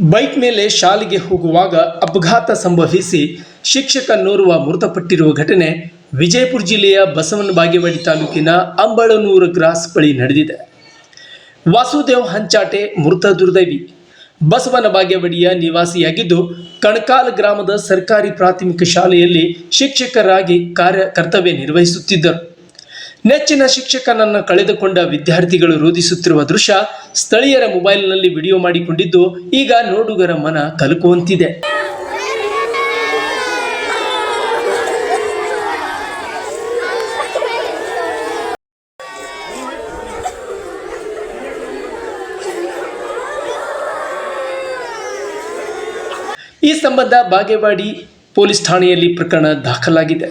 Bike ಮೇಲೆ ಶಾಲೆಗೆ ಹೋಗುವಾಗ ಅಪಘಾತ ಸಂಭವಿಸಿ ಶಿಕ್ಷಕನೋರ್ವ ಮೃತಪಟ್ಟಿರುವ ಘಟನೆ ವಿಜಯಪುರ ಜಿಲ್ಲೆಯ ಬಸವನ ಬಾಗೇವಾಡಿ ತಾಲೂಕಿನ ಅಂಬಳನೂರು ಗ್ರಾಸ್ ಬಳಿ ನಡೆದಿದೆ. ವಾಸುದೇವ್ ಹಂಚಾಟೆ ಮೃತ ದುರ್ದೈವಿ. ಬಸವನ ಬಾಗೇವಾಡಿಯ ನಿವಾಸಿಯಾಗಿದ್ದು, ಕಣಕಾಲ ಗ್ರಾಮದ ಸರ್ಕಾರಿ ಪ್ರಾಥಮಿಕ ಶಾಲೆಯಲ್ಲಿ ಶಿಕ್ಷಕರಾಗಿ ಕಾರ್ಯ ಕರ್ತವ್ಯ ನಿರ್ವಹಿಸುತ್ತಿದ್ದರು. ನೆಚ್ಚಿನ ಶಿಕ್ಷಕನನ್ನು ಕಳೆದುಕೊಂಡ ವಿದ್ಯಾರ್ಥಿಗಳು ರೋಧಿಸುತ್ತಿರುವ ದೃಶ್ಯ ಸ್ಥಳೀಯರ ಮೊಬೈಲ್ನಲ್ಲಿ ವಿಡಿಯೋ ಮಾಡಿಕೊಂಡಿದ್ದು, ಈಗ ನೋಡುಗರ ಮನ ಕಲಕುವಂತಿದೆ ಈ ಸಂಬಂಧ ಬಾಗೇವಾಡಿ ಪೊಲೀಸ್ ಠಾಣೆಯಲ್ಲಿ ಪ್ರಕರಣ ದಾಖಲಾಗಿದೆ.